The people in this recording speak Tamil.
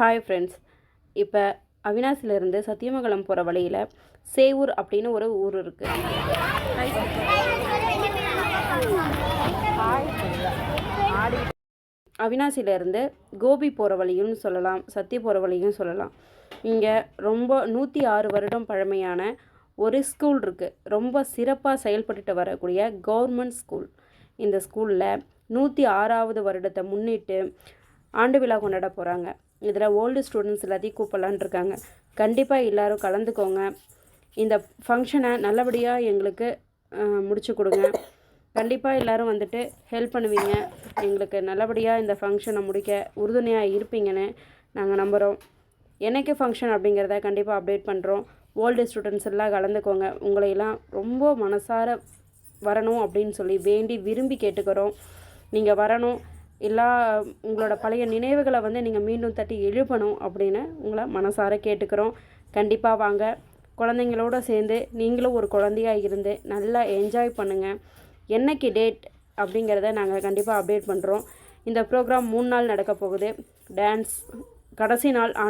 ஹாய் ஃப்ரெண்ட்ஸ் இப்போ அவினாசிலிருந்து சத்தியமங்கலம் போகிற வழியில் சேவூர் அப்படின்னு ஒரு ஊர் இருக்குது அவினாசிலேருந்து கோபி போகிற வழியும் சொல்லலாம் சத்தி போகிற வழியும் சொல்லலாம். இங்கே ரொம்ப நூற்றி ஆறு வருடம் பழமையான ஒரு ஸ்கூல் இருக்குது ரொம்ப சிறப்பாக செயல்பட்டுட்டு வரக்கூடிய கவர்மெண்ட் ஸ்கூல் இந்த ஸ்கூலில் நூற்றி ஆறாவது வருடத்தை முன்னிட்டு ஆண்டு விழா கொண்டாட போகிறாங்க இதில் ஓல்டு ஸ்டூடெண்ட்ஸ் எல்லாத்தையும் கூப்பிடலான் இருக்காங்க. கண்டிப்பாக எல்லோரும் கலந்துக்கோங்க. இந்த ஃபங்க்ஷனை நல்லபடியாக எங்களுக்கு முடிச்சு கொடுங்க. கண்டிப்பாக எல்லோரும் வந்துட்டு ஹெல்ப் பண்ணுவீங்க. எங்களுக்கு நல்லபடியாக இந்த ஃபங்க்ஷனை முடிக்க உறுதுணையாக இருப்பீங்கன்னு நாங்கள் நம்புகிறோம் என்னைக்கு ஃபங்க்ஷன் அப்படிங்கிறத கண்டிப்பாக அப்டேட் பண்ணுறோம் ஓல்டு ஸ்டூடெண்ட்ஸ் எல்லாம் கலந்துக்கோங்க. உங்களையெல்லாம் ரொம்ப மனசார வரணும் அப்படின்னு சொல்லி வேண்டி விரும்பி கேட்டுக்கிறோம். நீங்கள் வரணும். எல்லா உங்களோட பழைய நினைவுகளை வந்து நீங்கள் மீண்டும் தட்டி எழுப்பணும் அப்படின்னு உங்களை மனசார கேட்டுக்கிறோம். கண்டிப்பாக வாங்க. குழந்தைங்களோட சேர்ந்து நீங்களும் ஒரு குழந்தையாக இருந்து நல்லா என்ஜாய் பண்ணுங்கள் என்னைக்கு டேட் அப்படிங்கிறத நாங்கள் கண்டிப்பாக அப்டேட் பண்ணுறோம் இந்த ப்ரோக்ராம் மூணு நாள் நடக்க போகுது. டான்ஸ் கடைசி நாள் ஆண்டு